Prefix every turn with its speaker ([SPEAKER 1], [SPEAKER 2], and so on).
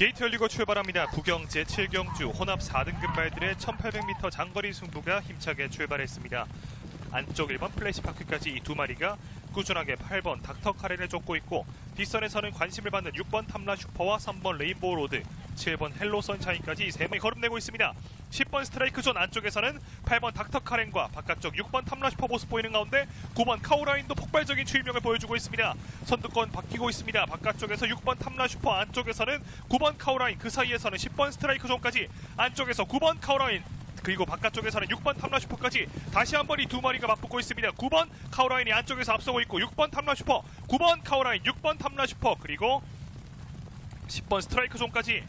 [SPEAKER 1] 게이트 열리고 출발합니다. 구경 제7경주 혼합 4등급 말들의 1800m 장거리 승부가 힘차게 출발했습니다. 안쪽 1번 플래시파크까지 이 두 마리가 꾸준하게 8번 닥터 카렌을 쫓고 있고 뒷선에서는 관심을 받는 6번 탐라 슈퍼와 3번 레인보우 로드, 7번 헬로 선샤인까지 이 3명이 거듭내고 있습니다. 10번 스트라이크 존 안쪽에서는 8번 닥터 카렌과 바깥쪽 6번 탐라 슈퍼 모습 보이는 가운데 9번 카오라인도 폭발적인 출명을 보여주고 있습니다. 선두권 바뀌고 있습니다. 바깥쪽에서 6번 탐라 슈퍼 안쪽에서는 9번 카오라인 그 사이에서는 10번 스트라이크 존까지 안쪽에서 9번 카오라인 그리고 바깥쪽에서는 6번 탐라 슈퍼까지 다시 한번 이 두 마리가 맞붙고 있습니다. 9번 카오라인이 안쪽에서 앞서고 있고 6번 탐라 슈퍼, 9번 카오라인, 6번 탐라 슈퍼 그리고 10번 스트라이크 존까지